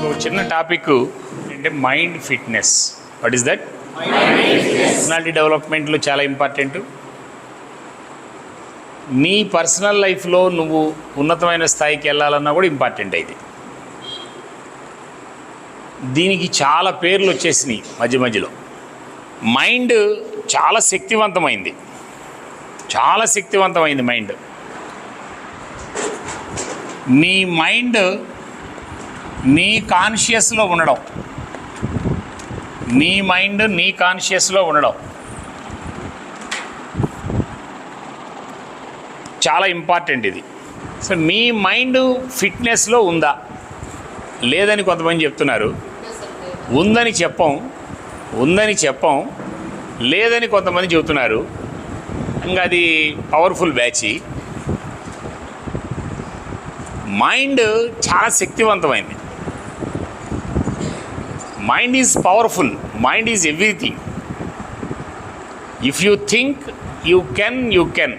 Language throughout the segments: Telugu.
మీకు ఒక చిన్న టాపిక్ అంటే mind fitness. What is that personality డెవలప్మెంట్లో చాలా ఇంపార్టెంట్. నీ పర్సనల్ లైఫ్లో నువ్వు ఉన్నతమైన స్థాయికి వెళ్ళాలన్నా కూడా ఇంపార్టెంట్ అయింది దీనికి చాలా పేర్లు వచ్చేసినాయి మధ్య మధ్యలో. మైండ్ చాలా శక్తివంతమైంది. చాలా శక్తివంతమైంది మైండ్. నీ మైండ్ నీ కాన్షియస్లో ఉండడం. నీ మైండ్ నీ కాన్షియస్లో ఉండడం. చాలా ఇంపార్టెంట్ ఇది. సో మీ మైండ్ ఫిట్నెస్లో ఉందా? లేదని కొంతమంది చెప్తున్నారు. ఉందని చెప్పం. ఉందని చెప్పం. లేదని కొంతమంది చెబుతున్నారు. ఇంకా అది పవర్ఫుల్ బ్యాచి మైండ్ చాలా శక్తివంతమైంది. Mind is powerful mind is everything if you think you can you can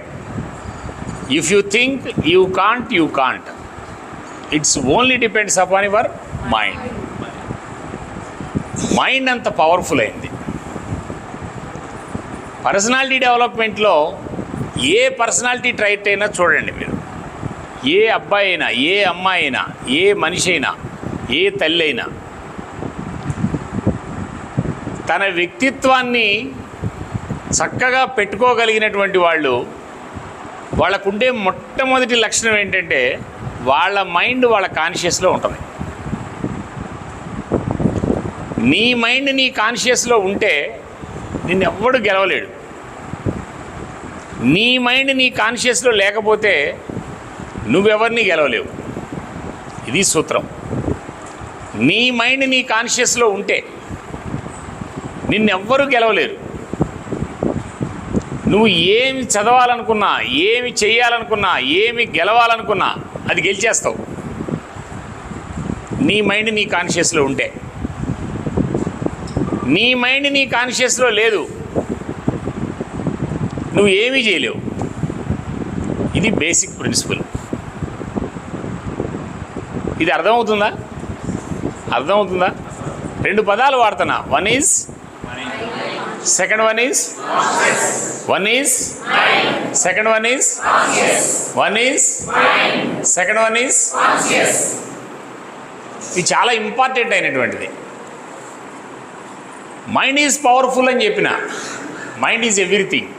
if you think you can't you can't it's only depends upon your mind mind అంత పవర్ఫుల్ అయింది. పర్సనాలిటీ డెవలప్మెంట్లో ఏ పర్సనాలిటీ ట్రైట్ అయినా చూడండి మీరు. ఏ అబ్బాయి అయినా ఏ అమ్మాయి అయినా ఏ మనిషి అయినా ఏ తల్లి అయినా తన వ్యక్తిత్వాన్ని చక్కగా పెట్టుకోగలిగినటువంటి వాళ్ళు వాళ్ళకుండే మొట్టమొదటి లక్షణం ఏంటంటే వాళ్ళ మైండ్ వాళ్ళ కాన్షియస్లో ఉంటుంది. నీ మైండ్ నీ కాన్షియస్లో ఉంటే నిన్ను ఎవ్వడు గెలవలేడు. నీ మైండ్ నీ కాన్షియస్లో లేకపోతే నువ్వెవరిని గెలవలేవు. ఇది సూత్రం. నీ మైండ్ నీ కాన్షియస్లో ఉంటే నిన్నెవ్వరూ గెలవలేరు. నువ్వు ఏమి చదవాలనుకున్నా ఏమి చేయాలనుకున్నా ఏమి గెలవాలనుకున్నా అది గెలిచేస్తావు. నీ మైండ్ నీ కాన్షియస్లో ఉంటే. నీ మైండ్ నీ కాన్షియస్లో లేదు. నువ్వు ఏమీ చేయలేవు. ఇది బేసిక్ ప్రిన్సిపల్. ఇది అర్థమవుతుందా? అర్థమవుతుందా? రెండు పదాలు వాడుతున్నా. One is second one is one is second one is one is second one is ఇది చాలా ఇంపార్టెంట్ అయినటువంటిది. మైండ్ ఈజ్ పవర్ఫుల్ అని చెప్పిన. మైండ్ ఈజ్ ఎవ్రీథింగ్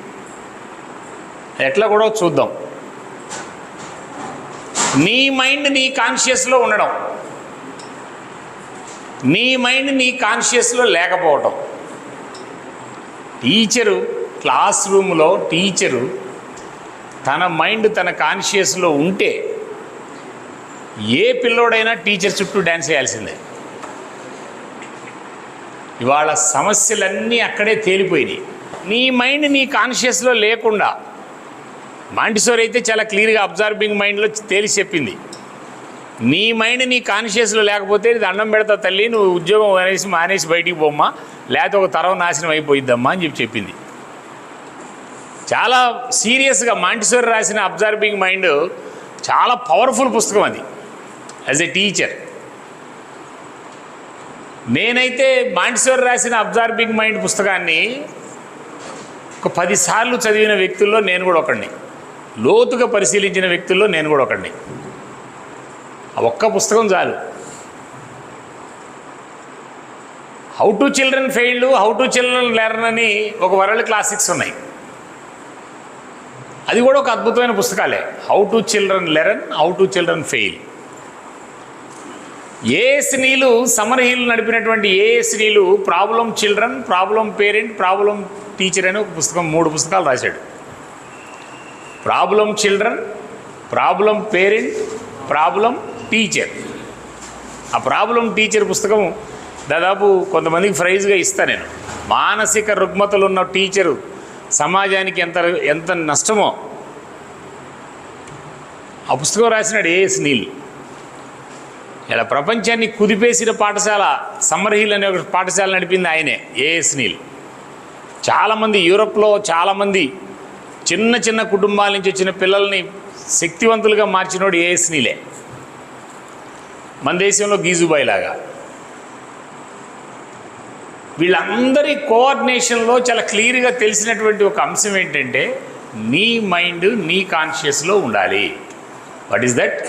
ఎట్లా కూడా చూద్దాం. నీ మైండ్ నీ కాన్షియస్లో ఉండడం. నీ మైండ్ నీ కాన్షియస్లో లేకపోవటం. టీచరు క్లాస్ రూమ్లో టీచరు తన మైండ్ తన కాన్షియస్లో ఉంటే ఏ పిల్లోడైనా టీచర్ చుట్టూ డ్యాన్స్ చేయాల్సిందే ఇవాళ సమస్యలన్నీ అక్కడే తేలిపోయినాయి. నీ మైండ్ నీ కాన్షియస్లో లేకుండా మాంటిసోర్ అయితే చాలా క్లియర్గా అబ్జర్వింగ్ మైండ్లో తేలి చెప్పింది. నీ మైండ్ నీ కాన్షియస్లో లేకపోతే ఇది అన్నం పెడతా తల్లి నువ్వు ఉద్యోగం అనేసి మానేసి బయటికి పోమ్మా. లేకపోతే ఒక తరం నాశనం అయిపోయిద్దమ్మా అని చెప్పి చెప్పింది. చాలా సీరియస్గా మాంటిసోర్ రాసిన అబ్జర్వింగ్ మైండ్ చాలా పవర్ఫుల్ పుస్తకం అది యాజ్ ఎ టీచర్ నేనైతే మాంటిసోర్ రాసిన అబ్జర్వింగ్ మైండ్ పుస్తకాన్ని ఒక పదిసార్లు చదివిన వ్యక్తుల్లో నేను కూడా ఒకడిని. లోతుగా పరిశీలించిన వ్యక్తుల్లో నేను కూడా ఒకడిని. ఒక్క పుస్తకం చాలు. How to children failed how to children learn అని ఒక వరల్డ్ క్లాసిక్స్ ఉన్నాయి. అది కూడా ఒక అద్భుతమైన పుస్తకాలే. How to children learn how to children fail A S నీళ్ళు సమర్ హీల్ నడిపినటువంటి ఏఎస్ నీళ్ళు problem children problem parent problem teacher అని ఒక పుస్తకం మూడు పుస్తకాలు రాశాడు. Problem children problem parent problem teacher ఆ ప్రాబ్లం టీచర్ పుస్తకం దాదాపు కొంతమందికి ప్రైజ్గా ఇస్తా నేను. మానసిక రుగ్మతలు ఉన్న టీచరు సమాజానికి ఎంత ఎంత నష్టమో. ఆ పుస్తకం రాసినాడు ఏఎస్ నీల్. ఇలా ప్రపంచాన్ని కుదిపేసిన పాఠశాల సమ్మర్ హిల్ అనే ఒక పాఠశాల నడిపింది ఆయనే ఏఎస్ నీల్. చాలామంది యూరప్లో చాలామంది చిన్న చిన్న కుటుంబాల నుంచి వచ్చిన పిల్లల్ని శక్తివంతులుగా మార్చినోడు ఏఎస్ నీలే. మన దేశంలో గీజుబాయి లాగా. వీళ్ళందరి కోఆర్డినేషన్లో చాలా క్లియర్గా తెలిసినటువంటి ఒక అంశం ఏంటంటే నీ మైండ్ నీ కాన్షియస్లో ఉండాలి. వాట్ ఈస్ దట్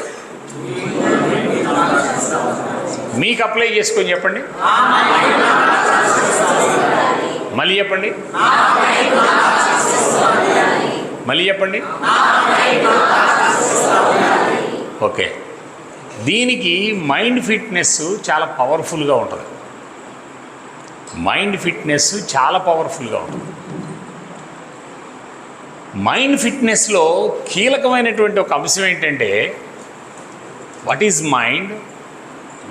మీకు అప్లై చేసుకొని చెప్పండి. మళ్ళీ చెప్పండి. మళ్ళీ చెప్పండి. ఓకే. దీనికి మైండ్ ఫిట్నెస్ చాలా పవర్ఫుల్గా ఉంటుంది. మైండ్ ఫిట్నెస్ చాలా పవర్ఫుల్గా ఉంటుంది. మైండ్ ఫిట్నెస్లో కీలకమైనటువంటి ఒక అంశం ఏంటంటే what is mind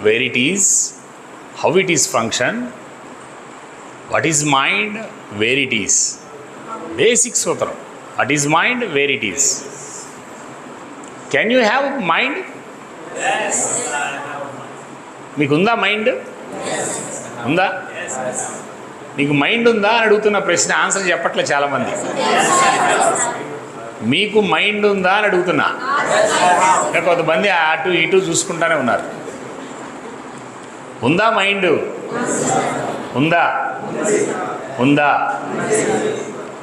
where it is how it is function what is mind where it is basic సూత్రం what is mind where it is can you have mind మీకు ఉందా మైండ్? ఉందా? మీకు మైండ్ ఉందా అని అడుగుతున్న ప్రశ్న ఆన్సర్ చెప్పట్లే చాలామంది. మీకు మైండ్ ఉందా అని అడుగుతున్నా. కొంతమంది అటు ఇటు చూసుకుంటానే ఉన్నారు. ఉందా మైండ్? ఉందా? ఉందా?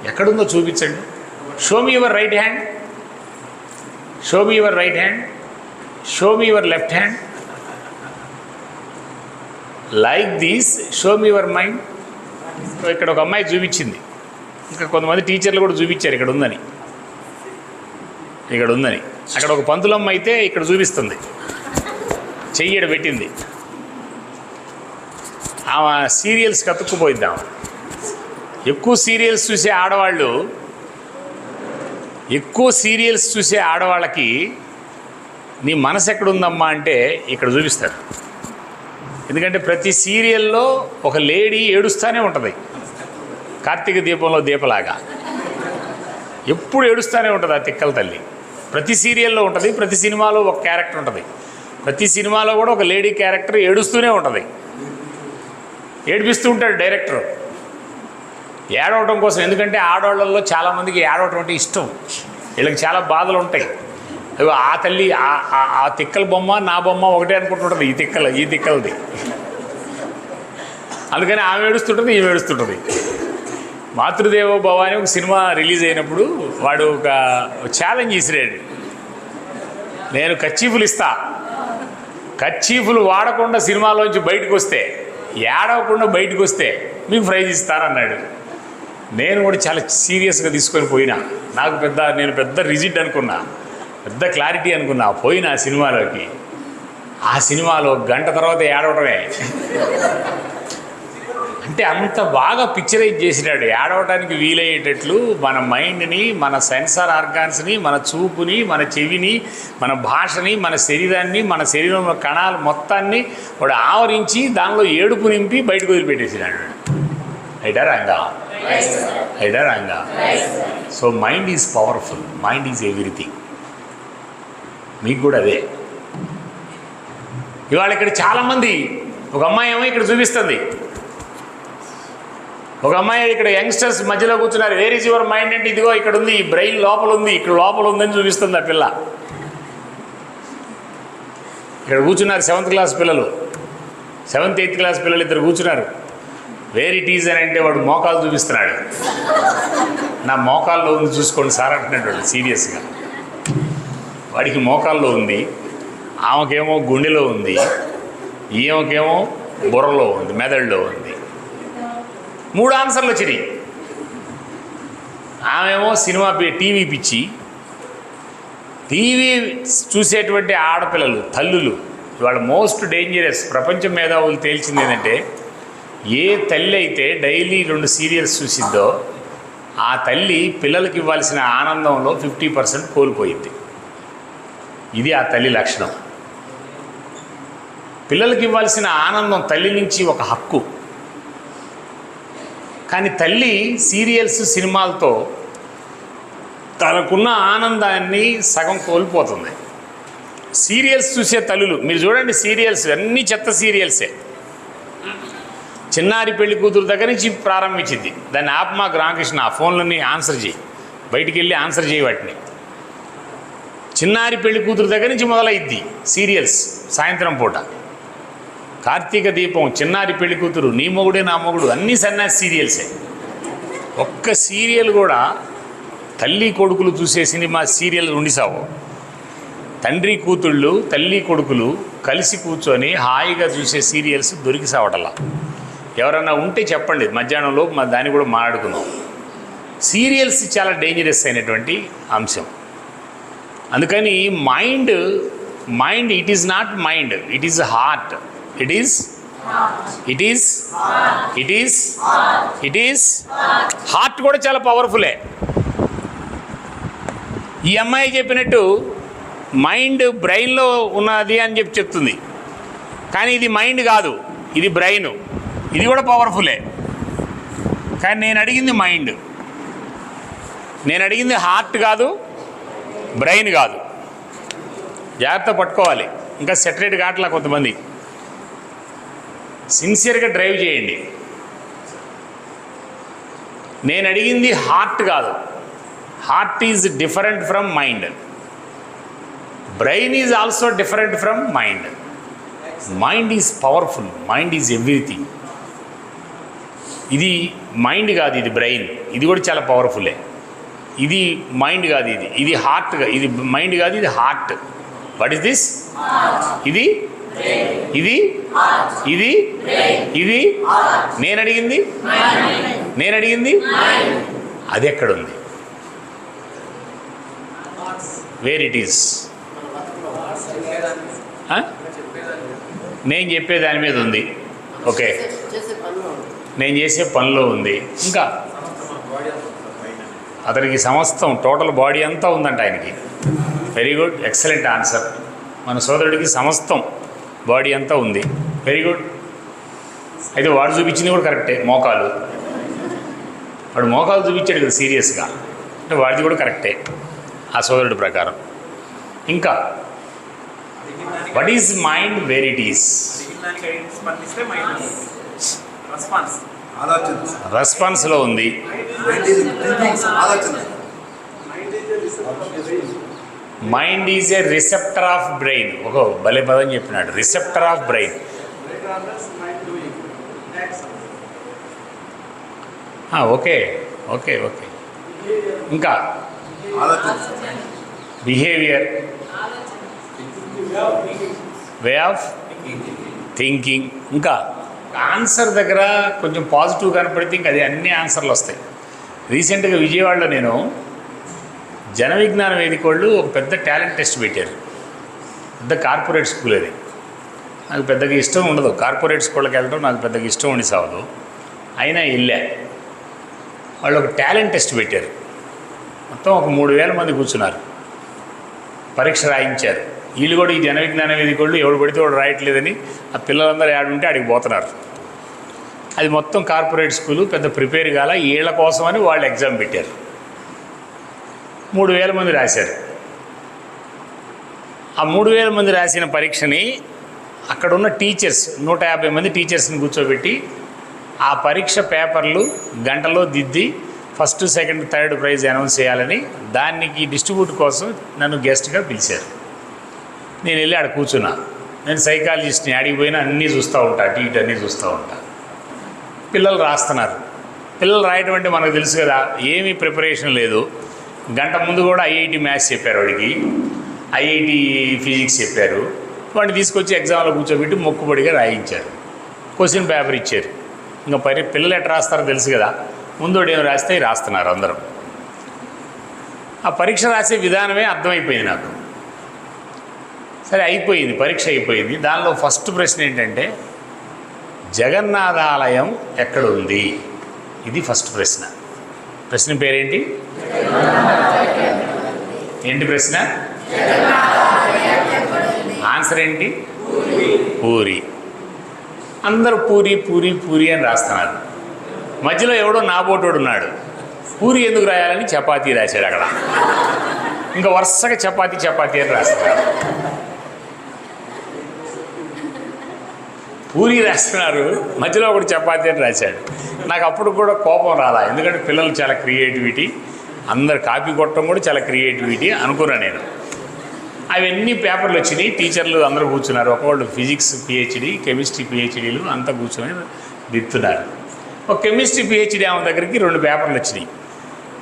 ఎక్కడుందో చూపించండి. Show me your right hand show me your right hand show me your left hand like this show me your mind ఇక్కడ ఒక అమ్మాయి చూపించింది. ఇంకా కొంతమంది టీచర్లు కూడా చూపించారు ఇక్కడ ఉందని. ఇక్కడ ఉందని. అక్కడ ఒక పంతులమ్మ అయితే ఇక్కడ చూపిస్తుంది. చెయ్యడ పెట్టింది. ఆమె సీరియల్స్ కతుక్కుపోయిద్దాం ఎక్కువ సీరియల్స్ చూసే ఆడవాళ్ళు ఎక్కువ సీరియల్స్ చూసే ఆడవాళ్ళకి నీ మనసు ఎక్కడుందమ్మా అంటే ఇక్కడ చూపిస్తారు. ఎందుకంటే ప్రతి సీరియల్లో ఒక లేడీ ఏడుస్తూనే ఉంటుంది. కార్తీక దీపంలో దీపలాగా. ఎప్పుడు ఏడుస్తూనే ఉంటుంది ఆ తిక్కల తల్లి. ప్రతి సీరియల్లో ఉంటుంది ప్రతి సినిమాలో ఒక క్యారెక్టర్ ఉంటుంది. ప్రతి సినిమాలో కూడా ఒక లేడీ క్యారెక్టర్ ఏడుస్తూనే ఉంటుంది. ఏడిపిస్తూ ఉంటాడు డైరెక్టర్. ఏడవటం కోసం ఎందుకంటే ఆడవాళ్ళల్లో చాలామందికి ఏడవటం అంటే ఇష్టం. వీళ్ళకి చాలా బాధలు ఉంటాయి ఆ తల్లి ఆ- ఆ- తిక్కల బొమ్మ నా బొమ్మ ఒకటే అనుకుంటుంటుంది ఈ తిక్కల ఈ తిక్కలది. అందుకని ఆమె ఏడుస్తుంటుంది ఈమె ఏడుస్తుంటుంది. మాతృదేవో భవ అని ఒక సినిమా రిలీజ్ అయినప్పుడు వాడు ఒక ఛాలెంజ్ ఇసిరాడు నేను కచ్చీఫులు ఇస్తా. కచ్చీఫులు వాడకుండా సినిమాలోంచి బయటకు వస్తే ఏడవకుండా బయటకు వస్తే మీకు ప్రైజ్ ఇస్తానన్నాడు. నేను కూడా చాలా సీరియస్గా తీసుకొని పోయినా. నాకు పెద్ద నేను పెద్ద రిజిట్ అనుకున్నా. పెద్ద క్లారిటీ అనుకున్నా పోయినా ఆ సినిమాలోకి. ఆ సినిమాలో గంట తర్వాత ఏడవటమే. అంటే అంత బాగా పిక్చరైజ్ చేసినాడు. ఏడవటానికి వీలయ్యేటట్లు మన మైండ్ని మన సెన్సార్ ఆర్గాన్స్ని మన చూపుని మన చెవిని మన భాషని మన శరీరాన్ని మన శరీరంలో కణాలు మొత్తాన్ని వాడు ఆవరించి దానిలో ఏడుపు నింపి బయటకు వదిలిపెట్టేసినాడు. అయిటా రంగా? అయిటా Ranga? So mind is powerful mind is everything మీకు కూడా అదే. ఇవాళ ఇక్కడ చాలామంది ఒక అమ్మాయి ఏమో ఇక్కడ చూపిస్తుంది. ఒక అమ్మాయి ఇక్కడ యంగ్స్టర్స్ మధ్యలో కూర్చున్నారు. వేర్ ఇస్ యువర్ మైండ్ అంటే ఇదిగో ఇక్కడ ఉంది ఈ బ్రెయిన్ లోపల ఉంది ఇక్కడ లోపల ఉందని చూపిస్తుంది ఆ పిల్ల. ఇక్కడ కూర్చున్నారు సెవెంత్ క్లాస్ పిల్లలు. సెవెంత్ ఎయిత్ క్లాస్ పిల్లలు ఇద్దరు కూర్చున్నారు. వేర్ ఇట్ ఈజ్ అని అంటే వాడు మోకాలు చూపిస్తున్నాడు. నా మోకాల్లో ఉంది చూసుకోండి సార్ అంటున్నాడు సీరియస్గా. వాడికి మోకాల్లో ఉంది ఆమెకేమో గుండెలో ఉంది ఈమెకేమో బుర్రలో ఉంది మెదడులో ఉంది. మూడు ఆన్సర్లు వచ్చినాయి. ఆమెమో సినిమా పి- టీవీ పిచ్చి టీవీ చూసేటువంటి ఆడపిల్లలు తల్లులు ఇవాళ మోస్ట్ డేంజరస్ ప్రపంచం మేధావులు తేల్చింది ఏంటంటే ఏ తల్లి అయితే డైలీ రెండు సీరియల్స్ చూసిద్దో ఆ తల్లి పిల్లలకి ఇవ్వాల్సిన ఆనందంలో ఫిఫ్టీ పర్సెంట్ కోల్పోయింది. ఇది ఆ తల్లి లక్షణం. పిల్లలకి ఇవ్వాల్సిన ఆనందం తల్లి నుంచి ఒక హక్కు. కానీ తల్లి సీరియల్స్ సినిమాలతో తనకున్న ఆనందాన్ని సగం కోల్పోతుంది. సీరియల్స్ చూసే తల్లులు మీరు చూడండి సీరియల్స్ అన్ని చెత్త సీరియల్సే. చిన్నారి పెళ్ళి కూతురు దగ్గర నుంచి ప్రారంభించింది. దాన్ని ఆత్మాకు రామకృష్ణ ఆ ఫోన్లన్నీ ఆన్సర్ చేయి. బయటికి వెళ్ళి ఆన్సర్ చేయి వాటిని. చిన్నారి పెళ్ళి కూతురు దగ్గర నుంచి మొదలైద్ది సీరియల్స్ సాయంత్రం పూట. కార్తీక దీపం చిన్నారి పెళ్ళి కూతురు నీ మొగుడే నా మొగుడు అన్ని సన్యాసి సీరియల్సే. ఒక్క సీరియల్ కూడా తల్లి కొడుకులు చూసే సినిమా సీరియల్ ఉండిసావు. తండ్రి కూతుళ్ళు తల్లి కొడుకులు కలిసి కూర్చొని హాయిగా చూసే సీరియల్స్ దొరికి సావటలా ఎవరన్నా ఉంటే చెప్పండి మధ్యాహ్నంలో మా దాన్ని కూడా మాట్లాడుకుందాం. సీరియల్స్ చాలా డేంజరస్ అయినటువంటి అంశం. అందుకని mind mind it is not mind it is heart it is it is it is it is heart కూడా చాలా పవర్ఫులే ఈ అమ్మాయి చెప్పినట్టు మైండ్ బ్రెయిన్లో ఉన్నది అని చెప్పి చెప్తుంది. కానీ ఇది మైండ్ కాదు ఇది బ్రెయిన్. ఇది కూడా పవర్ఫులే కానీ నేను అడిగింది మైండ్. నేను అడిగింది హార్ట్ కాదు బ్రెయిన్ కాదు. జాగ్రత్త పట్టుకోవాలి. ఇంకా సెటరేట్ కావట్లా కొంతమంది. సిన్సియర్గా డ్రైవ్ చేయండి. నేను అడిగింది హార్ట్ కాదు. Heart is different from mind. Brain is also different from mind. Mind is powerful. Mind is everything. ఇది మైండ్ కాదు ఇది బ్రెయిన్ ఇది కూడా చాలా పవర్ఫుల్లే ఇది మైండ్ కాదు ఇది. ఇది హార్ట్ ఇది మైండ్ కాదు ఇది హార్ట్. వాట్ ఇస్ దిస్ ఇది? ఇది? ఇది? ఇది? నేను అడిగింది? నేను అడిగింది? అది ఎక్కడుంది? వేర్ ఇట్ ఈస్ నేను చెప్పే దాని మీద ఉంది. ఓకే నేను చేసే పనిలో ఉంది. ఇంకా? అతనికి సమస్తం టోటల్ బాడీ అంతా ఉందంట ఆయనకి. వెరీ గుడ్ ఎక్సలెంట్ ఆన్సర్ మన సోదరుడికి సమస్తం బాడీ అంతా ఉంది. వెరీ గుడ్ అయితే వాడు చూపించింది కూడా కరెక్టే మోకాలు. వాడు మోకాలు చూపించాడు కదా సీరియస్గా. అంటే వాడిది కూడా కరెక్టే ఆ సోదరుడి ప్రకారం. ఇంకా what is mind where it is రెస్పాన్స్లో ఉంది. Mind is a receptor of brain ఒక భలే పదం చెప్పినాడు. Receptor of brain okay okay okay ఇంకా ఆలోచన. బిహేవియర్ వే ఆఫ్ థింకింగ్ ఇంకా ఆన్సర్ దగ్గర కొంచెం పాజిటివ్ కనపడితే ఇంకా అది అన్ని ఆన్సర్లు వస్తాయి. రీసెంట్గా విజయవాడలో నేను జన విజ్ఞాన వేదిక వాళ్ళు ఒక పెద్ద టాలెంట్ టెస్ట్ పెట్టారు. పెద్ద కార్పొరేట్ స్కూల్ అది. నాకు పెద్దగా ఇష్టం ఉండదు. కార్పొరేట్ స్కూళ్ళకి వెళ్ళడం నాకు పెద్దగా ఇష్టం ఉండి సాగదు అయినా వెళ్ళా. వాళ్ళు ఒక టాలెంట్ టెస్ట్ పెట్టారు. మొత్తం ఒక మూడు వేల మంది కూర్చున్నారు. పరీక్ష రాయించారు. వీళ్ళు కూడా ఈ జన విజ్ఞాన వేదిక ఎవడు పడితే వాడు రాయట్లేదని ఆ పిల్లలందరూ ఆడుంటే అడిగి పోతున్నారు. అది మొత్తం కార్పొరేట్ స్కూలు పెద్ద ప్రిపేర్ కాల వీళ్ళ కోసమని వాళ్ళు ఎగ్జామ్ పెట్టారు. మూడు వేల మంది రాశారు. ఆ మూడు వేల మంది రాసిన పరీక్షని అక్కడ ఉన్న టీచర్స్ నూట యాభై మంది టీచర్స్ని కూర్చోబెట్టి ఆ పరీక్ష పేపర్లు గంటలో దిద్ది first second third prize announce చేయాలని దానికి డిస్ట్రిబ్యూట్ కోసం నన్ను గెస్ట్గా పిలిచారు. నేను వెళ్ళి ఆడ కూర్చున్నా. నేను సైకాలజిస్ట్ని ఆడికి పోయినా అన్నీ చూస్తూ ఉంటా అటు ఇటు అన్నీ చూస్తూ ఉంటా. పిల్లలు రాస్తున్నారు. పిల్లలు రాయటం అంటే మనకు తెలుసు కదా ఏమీ ప్రిపరేషన్ లేదు. గంట ముందు కూడా ఐఐటి మ్యాథ్స్ చెప్పారు వాడికి. ఐఐటి ఫిజిక్స్ చెప్పారు. వాడిని తీసుకొచ్చి ఎగ్జామ్లో కూర్చోబెట్టి మొక్కుబడిగా రాయించారు. క్వశ్చన్ పేపర్ ఇచ్చారు. ఇంకా పరి పిల్లలు ఎట్లా రాస్తారో తెలుసు కదా ముందోడు ఏం రాస్తే రాస్తున్నారు అందరం. ఆ పరీక్ష రాసే విధానమే అర్థమైపోయింది నాకు. సరే అయిపోయింది పరీక్ష అయిపోయింది. దానిలో ఫస్ట్ ప్రశ్న ఏంటంటే జగన్నాథాలయం ఎక్కడ ఉంది ఇది ఫస్ట్ ప్రశ్న. ప్రశ్న పేరేంటి? ఏంటి ప్రశ్న? ఆన్సర్ ఏంటి? పూరి. అందరూ పూరి పూరి పూరి అని రాస్తున్నారు. మధ్యలో ఎవడో నాబోటోడు ఉన్నాడు పూరి ఎందుకు రాయాలని చపాతీ రాశాడు అక్కడ. ఇంకా వరుసగా చపాతీ చపాతీ అని రాస్తున్నారు. పూరి రాస్తున్నారు. మధ్యలో ఒకటి చపాతి అని రాశాడు. నాకు అప్పుడు కూడా కోపం రాలా. ఎందుకంటే పిల్లలు చాలా క్రియేటివిటీ. అందరు కాపీ కొట్టడం కూడా చాలా క్రియేటివిటీ అనుకున్నా నేను. అవన్నీ పేపర్లు వచ్చినాయి. టీచర్లు అందరూ కూర్చున్నారు. ఒకవాళ్ళు ఫిజిక్స్ పిహెచ్డి కెమిస్ట్రీ పిహెచ్డీలు అంతా కూర్చొని దిత్తున్నారు ఒక కెమిస్ట్రీ పిహెచ్డి ఆమె దగ్గరికి రెండు పేపర్లు వచ్చినాయి.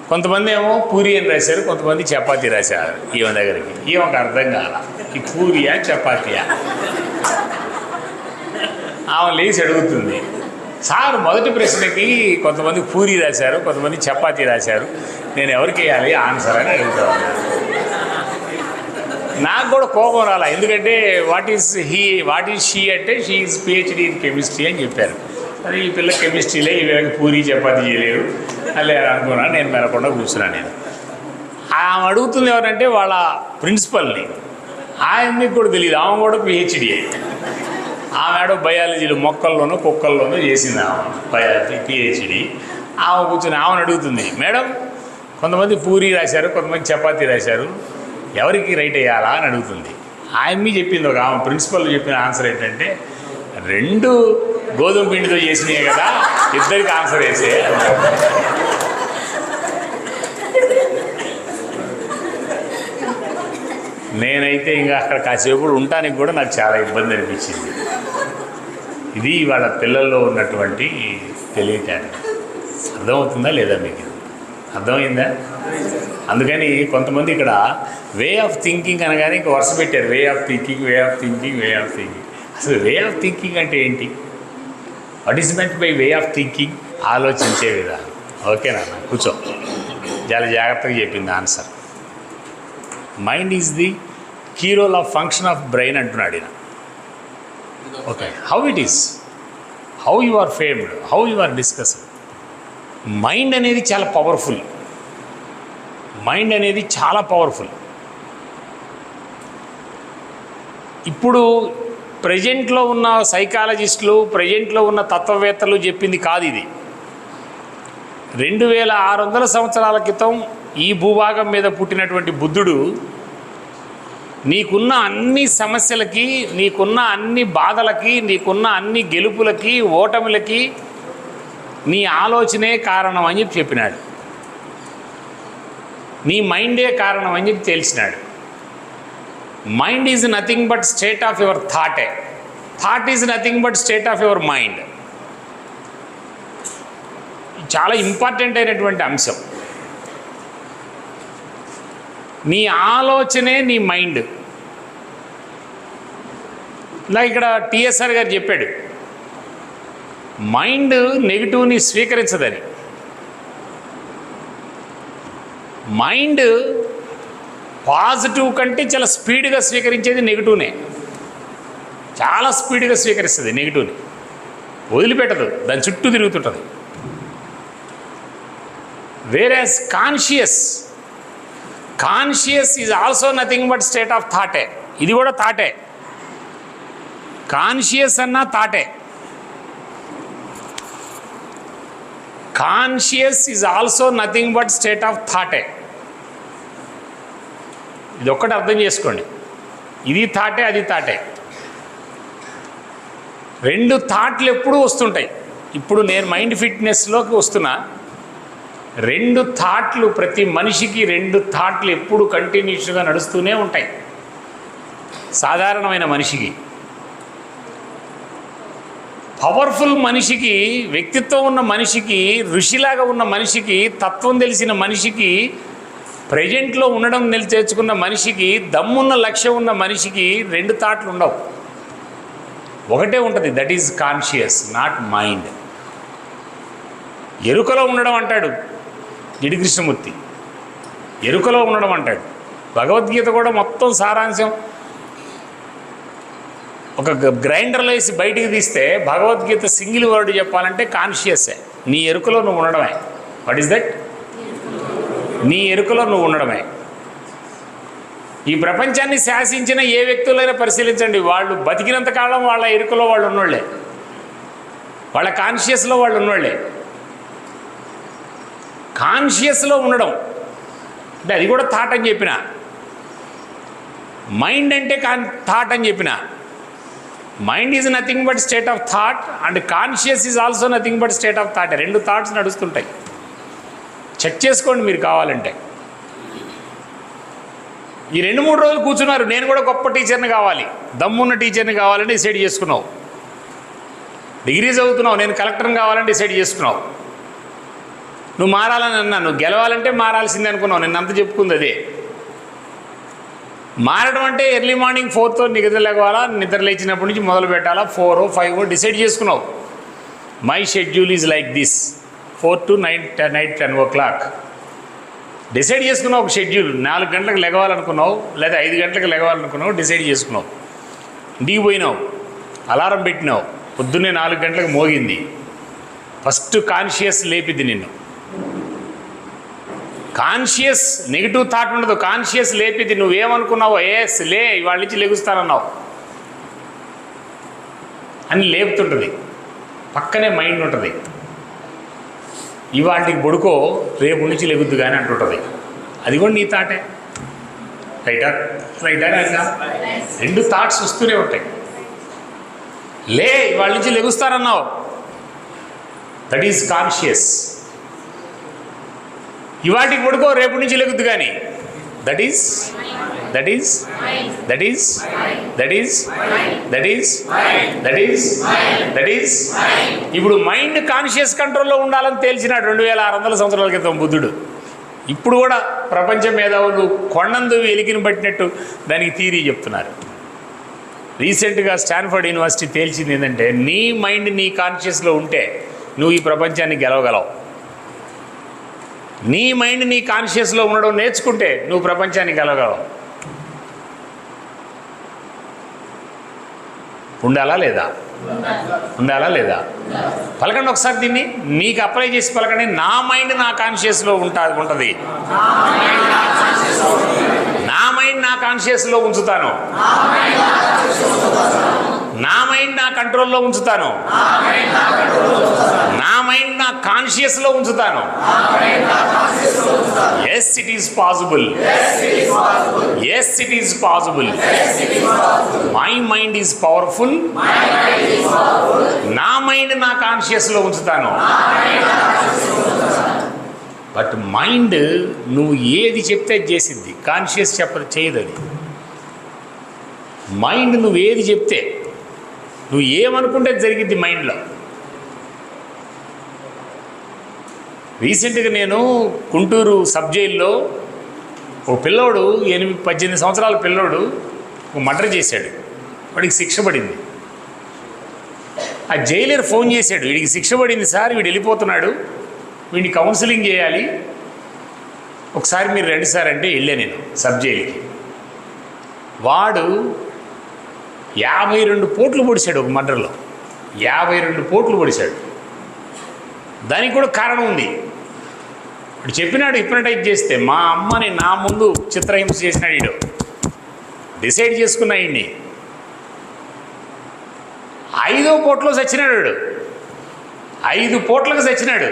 కొంతమంది ఏమో పూరి అని రాశారు. కొంతమంది చపాతీ రాశారు ఈమె దగ్గరికి. ఈమెకు అర్థం కాల. ఈ పూరియా చపాతీయా? ఆమె లేచి అడుగుతుంది. సార్ మొదటి ప్రశ్నకి కొంతమంది పూరి రాశారు కొంతమంది చపాతి రాశారు. నేను ఎవరికి వేయాలి? ఆన్సర్ అని అడుగుతాను నాకు కూడా కోపం రాలా. ఎందుకంటే what is he what is she అంటే she is PhD in chemistry అని చెప్పారు. అది ఈ పిల్ల కెమిస్ట్రీలే ఈ వీళ్ళకి పూరి చపాతీ చేయలేరు అలా అనుకున్నా నేను మెరకుండా కూర్చున్నాను నేను. ఆమె అడుగుతుంది ఎవరంటే వాళ్ళ ప్రిన్సిపల్ని. ఆయన్ని కూడా తెలియదు ఆమె కూడా పిహెచ్డి ఆమె ఆమెడు బయాలజీలో మొక్కల్లోనూ కుక్కల్లోనూ చేసింది ఆమె. బయాలజీ పిహెచ్డి ఆమె కూర్చొని ఆమెను అడుగుతుంది మేడం కొంతమంది పూరి రాశారు కొంతమంది చపాతీ రాశారు. ఎవరికి రైట్ అయ్యాలా అని అడుగుతుంది. ఆయమ్మి చెప్పింది ఒక ఆమె ప్రిన్సిపల్ చెప్పిన ఆన్సర్ ఏంటంటే రెండు గోధుమ పిండితో చేసినాయి కదా ఇద్దరికి ఆన్సర్ వేసే నేనైతే ఇంకా అక్కడ కాసేపు ఉండటానికి కూడా నాకు చాలా ఇబ్బంది అనిపించింది. ఇది వాళ్ళ పిల్లల్లో ఉన్నటువంటి తెలియటాన్ని అర్థమవుతుందా లేదా మీకు? అర్థమైందా? అందుకని కొంతమంది ఇక్కడ వే ఆఫ్ థింకింగ్ అనగానే ఇంకా వరుస పెట్టారు. Way of thinking way of thinking way of thinking. అసలు వే ఆఫ్ థింకింగ్ అంటే ఏంటి? What is meant by way of thinking? ఆలోచించే విధానం. ఓకేనా కూర్చో. చాలా జాగ్రత్తగా చెప్పింది answer. Mind is the key role of function of brain అంటున్నాడు ఈయన. Okay how it is how you are famed how you are discussed mind అనేది చాలా పవర్ఫుల్ మైండ్ అనేది చాలా పవర్ఫుల్ ఇప్పుడు ప్రజెంట్లో ఉన్న సైకాలజిస్టులు ప్రజెంట్లో ఉన్న తత్వవేత్తలు చెప్పింది కాదు ఇది. రెండు వేల ఆరు వందల సంవత్సరాల క్రితం ఈ భూభాగం మీద పుట్టినటువంటి బుద్ధుడు నీకున్న అన్ని సమస్యలకి నీకున్న అన్ని బాధలకి నీకున్న అన్ని గెలుపులకి ఓటములకి నీ ఆలోచనే కారణం అని చెప్పి చెప్పినాడు. నీ మైండే కారణం అని చెప్పి తెలిసినాడు mind is nothing but state of your థాటే. Thought is nothing but state of your mind. చాలా ఇంపార్టెంట్ అయినటువంటి అంశం. నీ ఆలోచనే నీ మైండ్. ఇలా ఇక్కడ టిఎస్ఆర్ గారు చెప్పాడు మైండ్ నెగిటివ్ని స్వీకరించదని. మైండ్ పాజిటివ్ కంటే చాలా స్పీడ్గా స్వీకరించేది నెగిటివ్నే. చాలా స్పీడ్గా స్వీకరిస్తుంది నెగిటివ్ని. వదిలిపెట్టదు దాని చుట్టూ తిరుగుతుంటుంది. వేరే conscious conscious is also nothing but state of థాటే ఇది కూడా థాటే కాన్షియస్ అన్నా థాటే conscious is also nothing but state of థాటే ఇది ఒక్కటి అర్థం చేసుకోండి. ఇది థాటే అది థాటే రెండు థాట్లు ఎప్పుడూ వస్తుంటాయి. ఇప్పుడు నేను మైండ్ ఫిట్నెస్లోకి వస్తున్నా. రెండు థాట్లు ప్రతి మనిషికి రెండు థాట్లు ఎప్పుడు కంటిన్యూస్గా నడుస్తూనే ఉంటాయి. సాధారణమైన మనిషికి. పవర్ఫుల్ మనిషికి వ్యక్తిత్వం ఉన్న మనిషికి ఋషిలాగా ఉన్న మనిషికి తత్వం తెలిసిన మనిషికి ప్రజెంట్లో ఉండడం నిలిచేర్చుకున్న మనిషికి దమ్మున్న లక్ష్యం ఉన్న మనిషికి రెండు థాట్లు ఉండవు. ఒకటే ఉంటుంది that is conscious not mind ఎరుకలో ఉండడం అంటాడు. గిడి కృష్ణమూర్తి ఎరుకలో ఉండడం అంటాడు. భగవద్గీత కూడా మొత్తం సారాంశం. ఒక గ్రైండర్లో వేసి బయటికి తీస్తే భగవద్గీత సింగిల్ వర్డ్ చెప్పాలంటే కాన్షియస్సే నీ ఎరుకలో నువ్వు ఉండడమే. What is that? నీ ఎరుకలో నువ్వు ఉండడమే. ఈ ప్రపంచాన్ని శాసించిన ఏ వ్యక్తులైనా పరిశీలించండి. వాళ్ళు బతికినంత కాలం వాళ్ళ ఎరుకలో వాళ్ళు ఉన్నోళ్ళే. వాళ్ళ కాన్షియస్లో వాళ్ళు ఉన్నోళ్ళే. కాన్షియస్లో ఉండడం. అంటే అది కూడా థాట్ అని చెప్పిన. మైండ్ అంటే కాన్ థాట్ అని చెప్పిన. Mind is nothing but state of thought and conscious is also nothing but state of thought రెండు థాట్స్ నడుస్తుంటాయి. చెక్ చేసుకోండి మీరు కావాలంటే. ఈ రెండు మూడు రోజులు కూర్చున్నారు. నేను కూడా గొప్ప టీచర్ని కావాలి. దమ్మున్న టీచర్ని కావాలని డిసైడ్ చేసుకున్నావు. డిగ్రీ చదువుతున్నావు. నేను కలెక్టర్ని కావాలని డిసైడ్ చేసుకున్నావు. నువ్వు మారాలని అన్నా నువ్వు గెలవాలంటే మారాల్సిందే అనుకున్నావు. నిన్న అంత చెప్పుకుంది అదే. మారడం అంటే ఎర్లీ మార్నింగ్ ఫోర్తో నిద్ర లేవాలా నిద్ర లేచినప్పటి నుంచి మొదలు పెట్టాలా ఫోర్ ఫైవ్ డిసైడ్ చేసుకున్నావు. My schedule is like this four to night night ten o'clock decide చేసుకున్నావు ఒక షెడ్యూల్ నాలుగు గంటలకు లెగవాలనుకున్నావు లేదా ఐదు గంటలకు లెగవాలనుకున్నావు డిసైడ్ చేసుకున్నావు. ఇంటికి పోయినావు అలారం పెట్టినావు. పొద్దున్నే నాలుగు గంటలకు మోగింది. ఫస్ట్ కాన్షియస్ లేపిద్ది నిన్ను. కాన్షియస్ నెగిటివ్ థాట్ ఉండదు. కాన్షియస్ లేపిద్ది నువ్వేమనుకున్నావో ఏస్ లే ఇవాళ నుంచి లెగుస్తానన్నావు. అని లేపుతుంటుంది. పక్కనే మైండ్ ఉంటుంది. ఇవాళకి బొడుకో రేపు నుంచి లెగుద్దు కానీ అంటుంటుంది. అది కూడా నీ థాటే. రైటా? రైటా రైటా రెండు థాట్స్ వస్తూనే ఉంటాయి. లే ఇవాళ నుంచి లెగుస్తారన్నావు దట్ ఈజ్ కాన్షియస్ ఇవాటికి పడుకో రేపు నుంచి లెగుద్దు కానీ. That is that is that is that is that is that is that is ఇప్పుడు మైండ్ కాన్షియస్ కంట్రోల్లో ఉండాలని తేల్చినాడు రెండు వేల ఆరు వందల సంవత్సరాల క్రితం బుద్ధుడు. ఇప్పుడు కూడా ప్రపంచ మేధావులు కొండందు వెలికిని పట్టినట్టు దానికి థీరీ చెప్తున్నారు. రీసెంట్గా స్టాన్ఫర్డ్ యూనివర్సిటీ తేల్చింది ఏంటంటే నీ మైండ్ నీ కాన్షియస్లో ఉంటే నువ్వు ఈ ప్రపంచాన్ని గెలవగలవు. నీ మైండ్ నీ కాన్షియస్లో ఉండడం నేర్చుకుంటే నువ్వు ప్రపంచాన్ని కలగవు ఉండాలా లేదా? ఉండాలా లేదా? పలకండి ఒకసారి దీన్ని. మీకు అప్లై చేసి పలకండి. నా మైండ్ నా కాన్షియస్లో ఉంటా ఉంటుంది. నా మైండ్ నా కాన్షియస్లో ఉంచుతాను. కంట్రోల్లో ఉంచుతాను. నా మైండ్ నా కాన్షియస్లో ఉంచుతాను. Yes it is possible yes it is possible my mind is powerful నా మైండ్ నా కాన్షియస్లో ఉంచుతాను. బట్ మైండ్ నువ్వు ఏది చెప్తే చేసింది కాన్షియస్ చెప్ప చేయదు అది. మైండ్ నువ్వు ఏది చెప్తే నువ్వు ఏమనుకుంటే అది జరిగింది మైండ్లో. రీసెంట్గా నేను గుంటూరు సబ్ జైల్లో ఓ పిల్లోడు ఎనిమిది పద్దెనిమిది సంవత్సరాల పిల్లోడు ఒక మర్డర్ చేశాడు. వాడికి శిక్ష పడింది. ఆ జైలర్ ఫోన్ చేశాడు వీడికి శిక్ష పడింది సార్ వీడు వెళ్ళిపోతున్నాడు వీడిని కౌన్సిలింగ్ చేయాలి. ఒకసారి మీరు రండి సార్ అంటే వెళ్ళా నేను సబ్ జైలుకి. వాడు యాభై రెండు పోట్లు పొడిశాడు ఒక మర్డర్లో. యాభై రెండు పోట్లు పొడిశాడు. దానికి కూడా కారణం ఉంది. ఇప్పుడు చెప్పినాడు హిప్నటైజ్ చేస్తే మా అమ్మని నా ముందు చిత్రహింస చేసినాడు ఈడు. డిసైడ్ చేసుకున్నా వీడిని ఐదో పోట్లో చచ్చినాడు ఐదు పోట్లకు చచ్చినాడు.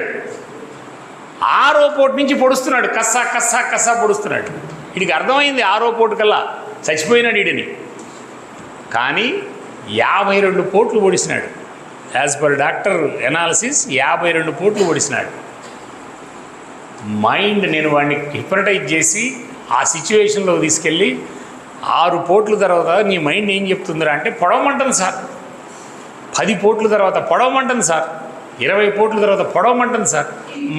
ఆరో పోటు నుంచి పొడుస్తున్నాడు. కస్సా కస్సా కస్సా పొడుస్తున్నాడు. వీడికి అర్థమైంది ఆరో పోటు కల్లా చచ్చిపోయినాడు వీడిని కానీ యాభై రెండు పోట్లు ఓడిసినాడు. యాజ్ పర్ డాక్టర్ ఎనాలిసిస్ యాభై రెండు పోట్లు ఓడిసినాడు. మైండ్ నేను వాడిని హిప్రటైజ్ చేసి ఆ సిచ్యువేషన్లో తీసుకెళ్ళి ఆరు పోట్ల తర్వాత నీ మైండ్ ఏం చెప్తుందిరా అంటే పొడవమంటుంది సార్. పది పోట్ల తర్వాత పొడవమంటుంది సార్. ఇరవై పోట్ల తర్వాత పొడవమంటుంది సార్.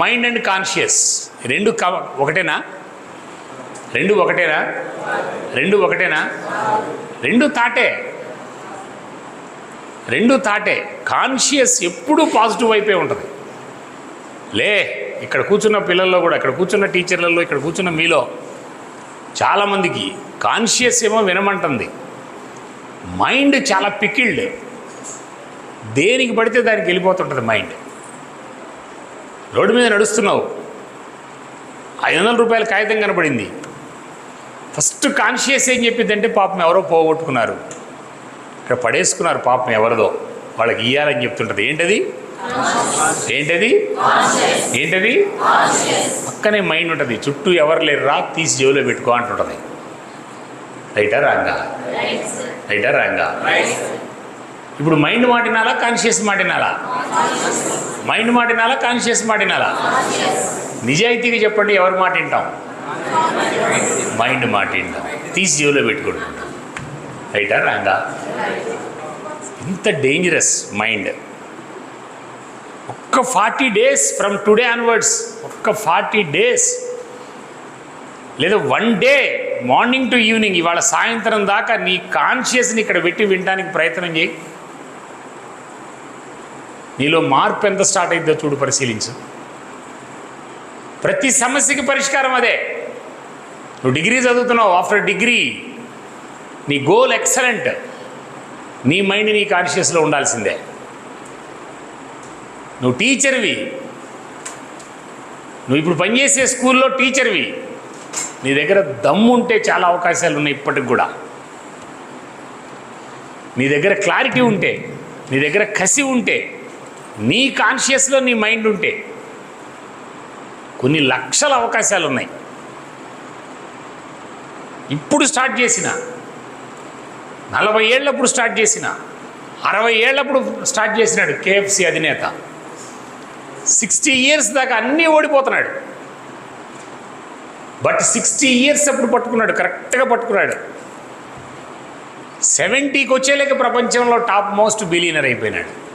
మైండ్ అండ్ కాన్షియస్ రెండు క ఒకటేనా? రెండు ఒకటేనా? రెండు ఒకటేనా? రెండు తాటే. రెండు తాటే. కాన్షియస్ ఎప్పుడూ పాజిటివ్ అయిపోయి ఉంటుంది. లే ఇక్కడ కూర్చున్న పిల్లల్లో కూడా ఇక్కడ కూర్చున్న టీచర్లలో ఇక్కడ కూర్చున్న మీలో చాలామందికి కాన్షియస్ ఏమో వినమంటుంది. మైండ్ చాలా పికిల్డ్ దేనికి పడితే దానికి వెళ్ళిపోతుంటుంది మైండ్ రోడ్డు మీద నడుస్తున్నావు. ఐదు వందల రూపాయల కాగితం కనపడింది ఫస్ట్ కాన్షియస్ ఏం చెప్పిందంటే పాపం ఎవరో పోగొట్టుకున్నారు. ఇక్కడ పడేసుకున్నారు పాపం ఎవరిదో. వాళ్ళకి ఇయ్యాలని చెప్తుంటుంది. ఏంటది? ఏంటది? ఏంటది? పక్కనే మైండ్ ఉంటుంది. చుట్టూ ఎవరు లేరు రా తీసి జేబులో పెట్టుకో అంటుంటుంది. రైటా రాంగా? రైటా రాంగా? ఇప్పుడు మైండ్ మాటినాలా కాన్షియస్ మాటినాలా? మైండ్ మాటినాలా కాన్షియస్ మాటినాలా? నిజాయితీగా చెప్పండి ఎవరు మాట వింటాం? మైండ్ మాట వింటాం. తీసి జేబులో పెట్టుకుంటున్నాడు రైటా రాంగా? ఇంత డేంజరస్ మైండ్ ఒక్క forty days from today onwards ఒక్క ఫార్టీ డేస్. లేదా one day morning to evening ఇవాళ సాయంత్రం దాకా నీ కాన్షియస్ని ఇక్కడ పెట్టి వినడానికి ప్రయత్నం చేయి. నీలో మార్పు ఎంత స్టార్ట్ అయిద్దో చూడు పరిశీలించు. ప్రతి సమస్యకి పరిష్కారం అదే. నువ్వు డిగ్రీ చదువుతున్నావు ఆఫ్టర్ డిగ్రీ. నీ గోల్ ఎక్సలెంట్ నీ మైండ్ నీ కాన్షియస్లో ఉండాల్సిందే. నువ్వు టీచర్వి నువ్వు ఇప్పుడు పనిచేసే స్కూల్లో టీచర్వి నీ దగ్గర దమ్ము ఉంటే చాలా అవకాశాలు ఉన్నాయి ఇప్పటికి కూడా. నీ దగ్గర క్లారిటీ ఉంటే నీ దగ్గర కసి ఉంటే నీ కాన్షియస్లో నీ మైండ్ ఉంటే కొన్ని లక్షల అవకాశాలు ఉన్నాయి. ఇప్పుడు స్టార్ట్ చేసిన నలభై ఏళ్ళప్పుడు స్టార్ట్ చేసిన అరవై ఏళ్ళప్పుడు స్టార్ట్ చేసినాడు కేఎఫ్సి అధినేత. సిక్స్టీ ఇయర్స్ దాకా అన్నీ ఓడిపోతున్నాడు. బట్ సిక్స్టీ ఇయర్స్ అప్పుడు పట్టుకున్నాడు కరెక్ట్గా పట్టుకున్నాడు. సెవెంటీకి వచ్చేలేక ప్రపంచంలో టాప్ మోస్ట్ బిలియనర్ అయిపోయినాడు.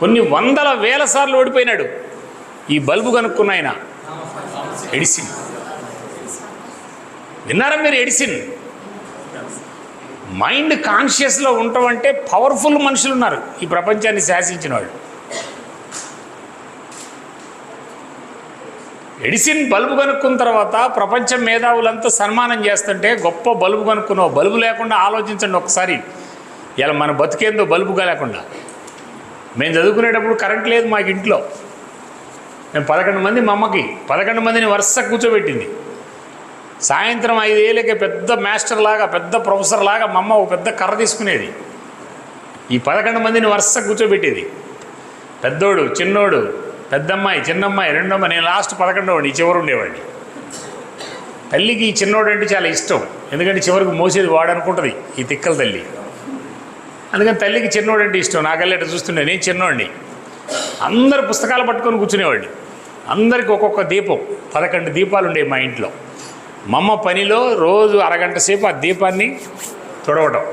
కొన్ని వందల వేల సార్లు ఓడిపోయినాడు ఈ బల్బు కనుక్కున్న ఆయన. ఎడిసిన్. విన్నారా మీరు ఎడిసిన్? మైండ్ కాన్షియస్లో ఉండటం అంటే పవర్ఫుల్ మనుషులు ఉన్నారు ఈ ప్రపంచాన్ని శాసించిన వాళ్ళు. ఎడిసిన్ బల్బు కనుక్కున్న తర్వాత ప్రపంచం మేధావులంతా సన్మానం చేస్తుంటే గొప్ప బల్బు కనుక్కున్నావు బల్బు లేకుండా ఆలోచించండి ఒకసారి. ఇలా మన బతికేందో బల్బుగా లేకుండా. మేము చదువుకునేటప్పుడు కరెంట్ లేదు మాకు ఇంట్లో. మేము పదకొండు మంది మా అమ్మకి పదకొండు మందిని వరుస కూర్చోబెట్టింది. సాయంత్రం ఐదేళ్ళకి పెద్ద మాస్టర్ లాగా పెద్ద ప్రొఫెసర్ లాగా మా అమ్మ ఒక పెద్ద కర్ర తీసుకునేది. ఈ పదకొండు మందిని వరుస కూర్చోబెట్టేది. పెద్దోడు చిన్నోడు పెద్దమ్మాయి చిన్నమ్మాయి రెండమ్మాయి నేను లాస్ట్ పదకొండోవాడిని చివరు ఉండేవాడిని. తల్లికి ఈ చిన్నోడు అంటే చాలా ఇష్టం. ఎందుకంటే చివరికి మోసేది వాడనుకుంటుంది ఈ తిక్కల తల్లి. అందుకని తల్లికి చిన్నోడు అంటే ఇష్టం. నాకల్లేట చూస్తుండే నేను చిన్నోడిని. అందరు పుస్తకాలు పట్టుకొని కూర్చునేవాడిని. అందరికి ఒక్కొక్క దీపం పదకొండు దీపాలు ఉండేవి మా ఇంట్లో. మమ్మ పనిలో రోజు అరగంట సేపు ఆ దీపాన్ని తుడవటం.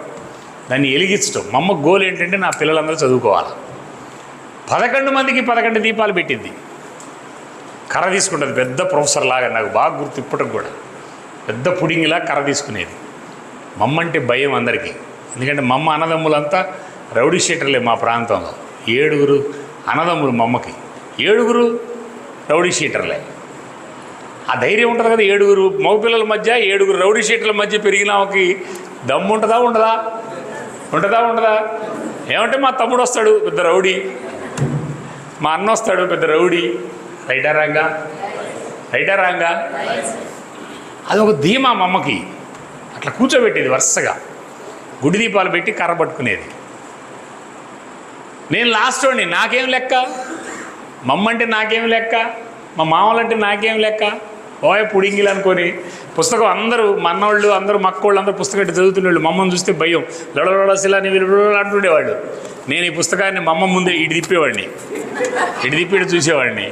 దాన్ని వెలిగించడం మమ్మ అమ్మ గోల్ ఏంటంటే నా పిల్లలందరూ చదువుకోవాలి. పదకొండు మందికి పదకొండు దీపాలు పెట్టింది. కర్ర తీసుకుంటుంది పెద్ద ప్రొఫెసర్ లాగా నాకు బాగా గుర్తు ఇప్పటికి కూడా. పెద్ద పుడింగిలా కర్ర తీసుకునేది. మమ్మ అంటే భయం అందరికీ. ఎందుకంటే మమ్మ అన్నదమ్ములంతా రౌడీ షీటర్లే మా ప్రాంతంలో. ఏడుగురు అన్నదమ్ములు మమ్మకి. ఏడుగురు రౌడీ షీటర్లే. ఆ ధైర్యం ఉంటుంది కదా ఏడుగురు మగపిల్లల మధ్య ఏడుగురు రౌడీ షీట్ల మధ్య పెరిగిన ఆమెకి దమ్ము ఉంటుందా ఉండదా? ఉంటుందా ఉండదా? ఏమంటే మా తమ్ముడు వస్తాడు పెద్ద రౌడీ. మా అన్న వస్తాడు పెద్ద రౌడీ. రైటా రాంగా? రైటా రాంగా? అదొక ధీమా మా అమ్మకి. అట్లా కూర్చోబెట్టేది వరుసగా. గుడి దీపాలు పెట్టి కర్ర పట్టుకునేది. నేను లాస్ట్ వాడిని నాకేం లెక్క? మమ్మంటే నాకేం లెక్క? మా మామలంటే నాకేం లెక్క? ఓయ పుడింగిలు అనుకొని పుస్తకం అందరూ మన్నోళ్ళు అందరూ మక్కోళ్ళు అందరూ పుస్తకం ఇట్లా చదువుతున్నోళ్ళు మమ్మల్ని చూస్తే భయం. లొడలొడసిలని వీళ్ళు అంటుండేవాళ్ళు. నేను ఈ పుస్తకాన్ని మమ్మ ముందే ఇటు తిప్పేవాడిని. ఇటు తిప్పి ఇటు చూసేవాడిని.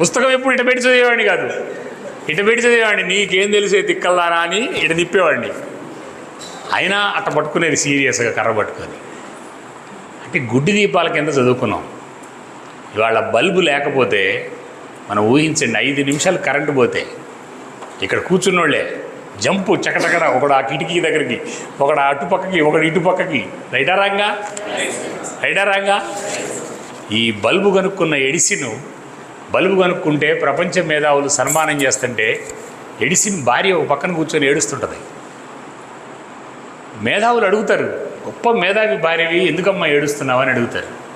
పుస్తకం ఎప్పుడు ఇటు పెట్టి చదివేవాడిని కాదు. ఇటు పెట్టి చదివేవాడిని. నీకేం తెలిసే తిక్కల్లారా అని ఇటు తిప్పేవాడిని. అయినా అట్ట పట్టుకునేది సీరియస్గా కర్ర పట్టుకొని. అంటే గుడ్డి దీపాల కింద చదువుకున్నాం? ఇవాళ బల్బు లేకపోతే మనం ఊహించండి ఐదు నిమిషాలు కరెంటు పోతే ఇక్కడ కూర్చున్నోళ్ళే జంపు చకటకడ ఒకడు ఆ కిటికీ దగ్గరికి ఒకడు ఆ ఒకడు ఇటుపక్కకి రైటా రాంగా? రైటా రాంగా? ఈ బల్బు కనుక్కున్న ఎడిసిను బల్బు కనుక్కుంటే ప్రపంచ మేధావులు సన్మానం చేస్తుంటే ఎడిసిన్ భార్య ఒక పక్కన కూర్చొని ఏడుస్తుంటుంది. మేధావులు అడుగుతారు గొప్ప మేధావి భార్యవి ఎందుకమ్మా ఏడుస్తున్నావు? అని అడుగుతారు.